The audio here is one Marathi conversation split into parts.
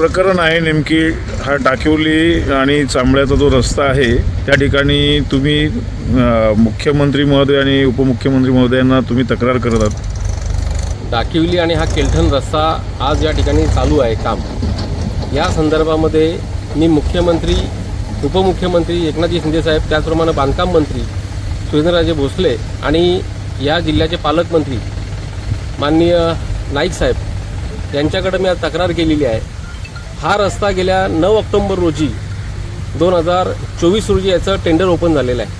प्रकरण आहे नेमकी हा डाकिवली आणि चांबळ्याचा जो रस्ता आहे त्या ठिकाणी तुम्ही मुख्यमंत्री महोदय आणि उपमुख्यमंत्री महोदयांना तुम्ही तक्रार करत आहात? डाकिवली आणि हा केलठण रस्ता आज या ठिकाणी चालू आहे काम. या संदर्भामध्ये मी मुख्यमंत्री उपमुख्यमंत्री एकनाथजी शिंदेसाहेब त्याचप्रमाणे बांधकाम मंत्री सुरेंद्रराजे भोसले आणि या जिल्ह्याचे पालकमंत्री माननीय नाईक साहेब यांच्याकडे मी आज तक्रार केलेली आहे. हा रस्ता गेल्या नऊ ऑक्टोंबर रोजी दोन हजार चोवीस रोजी याचं टेंडर ओपन झालेलं आहे.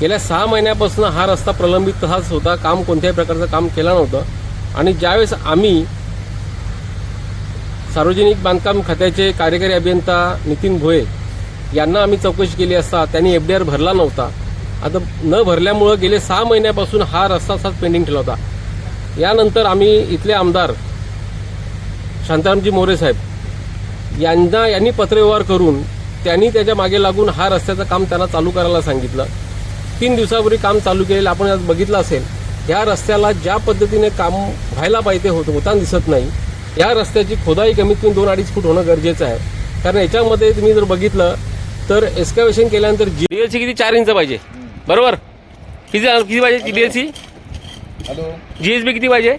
गेल्या सहा महिन्यापासून हा रस्ता प्रलंबित तसाच होता काम कोणत्याही प्रकारचं काम केलं नव्हतं. आणि ज्यावेळेस आम्ही सार्वजनिक बांधकाम खात्याचे कार्यकारी अभियंता नितीन भोये यांना आम्ही चौकशी केली असता त्यांनी एफ डी आर भरला नव्हता. आता न भरल्यामुळं गेले सहा महिन्यापासून हा रस्ता असाच पेंडिंग ठेवला होता. यानंतर आम्ही इथले आमदार शांतारामजी मोरे साहेब यांना यांनी पत्रव्यवहार करून त्यांनी त्याच्यामागे लागून हा रस्त्याचं काम त्यांना चालू करायला सांगितलं. तीन दिवसापूर्वी काम चालू केलेलं आपण आज बघितलं असेल या रस्त्याला ज्या पद्धतीने काम व्हायला पाहिजे होतं होताना दिसत नाही. या रस्त्याची खोदाई कमीत कमी दोन अडीच फूट होणं गरजेचं आहे. कारण याच्यामध्ये तुम्ही जर बघितलं तर एस्कॅवेशन केल्यानंतर डीएलसी किती चार इंच पाहिजे? बरोबर? किती किती पाहिजे डीएलसी हॅलो. जीएसबी किती पाहिजे?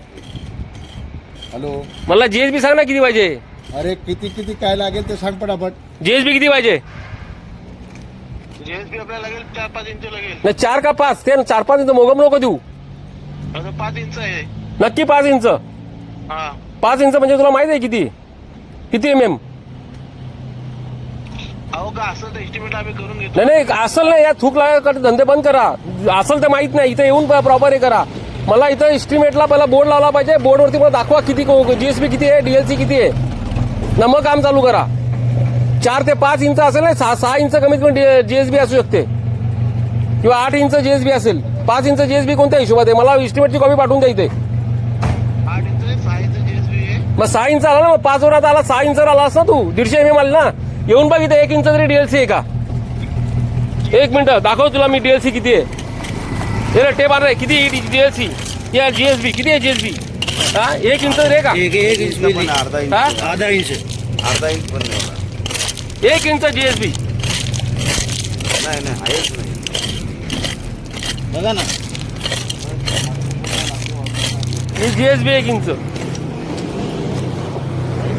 हॅलो. मला जीएसबी सांग ना किती पाहिजे? अरे किती किती काय लागेल ते सांग पटापट. जीएसबी किती पाहिजे? जीएसबी आपल्याला लागेल चार पाच इंच लागेल. नाही चार का पाच? ते ना चार पाच इंच मोगम नको देऊ. आता पाच इंच आहे. नक्की पाच इंच. हा. पाच इंच म्हणजे तुला माहीत आहे किती? किती एम एम अहो का असं तर एस्टिमेट आम्ही करून घेतो. नाही नाही असल नाही या थूक लागायकडे धंदे बंद करा. असल तर माहीत नाही इथं येऊन प्रॉपर हे करा. मला इथं एस्टिमेटला पहिला बोर्ड लावला पाहिजे बोर्डवरती मला दाखवा किती जीएसबी किती आहे डीएलसी किती आहे. ना मग काम चालू करा. चार ते पाच इंच असेल ना सहा सहा इंच कमीत कमी जीएसबी असू शकते. किंवा आठ इंच जीएसबी असेल. पाच इंच जीएसबी कोणत्या हिशोबात आहे? मला एस्टिमेटची कॉपी पाठवून द्या इथे. मग सहा इंच आला ना मग पाच वरात आला सहा इंच आला ना तू दीडशे एम एम आले ना. येऊन बघ इथे एक इंच तरी डीएलसी आहे का? एक मिनिट दाखव तुला मी डीएलसी किती आहे. हे रे, टेप आणलाय किती डीएलसी या जीएसबी किती आहे जीएसबी हा एक इंच रे का एक एक इंच पण अर्धा इंच. हा? आधा इंच. अर्धा इंच पण नाही होणार. एक इंच जीएसबी नाही नाही आहेच नाही. बघा ना. ही जीएसबी एक इंच.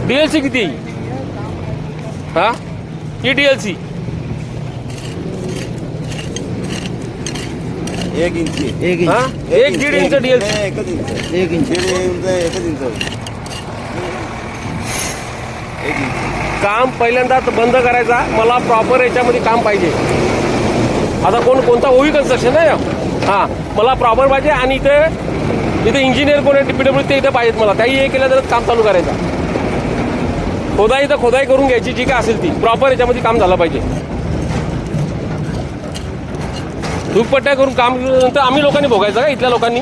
डीएलसी किती? आहे हा ही डीएलसी एक इंच. एक इंच. हा? एक दीड इंच. डीएलसी नाही, एकच इंच. एक इंच. दीड इंच एकच इंच. एक इंच. काम पहिल्यांदा बंद करायचा. मला प्रॉपर याच्यामध्ये काम पाहिजे. आता कोण कोणता ओवी कन्स्ट्रक्शन आहे हा. मला प्रॉपर पाहिजे आणि इथे इथे इंजिनियर कोण आहे पीडब्ल्यू ते इथे पाहिजेत मला. त्याही हे केलं तरच काम चालू करायचं. खोदाई तर खोदाई करून घ्यायची जी काय असेल ती. प्रॉपर याच्यामध्ये काम झालं पाहिजे. दुपट्ट्या करून काम तर आम्ही लोकांनी भोगायचं का? इथल्या लोकांनी?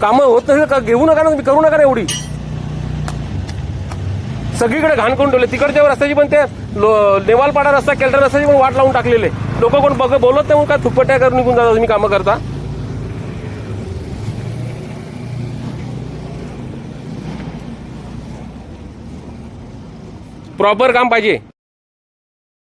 कामं होत नसेल का? घेऊ नका ना तुम्ही करू नका ना एवढी. सगळीकडे घाण करून ठेवले. तिकडच्या रस्त्याची पण ते लो- नेवालपाडा रस्ता केलटा रस्त्याची पण वाट लावून टाकलेले. लोक कोण बघ बोलत नाही काय थुपट्या करून निघून जाता तुम्ही कामं करता? प्रॉपर काम पाहिजे.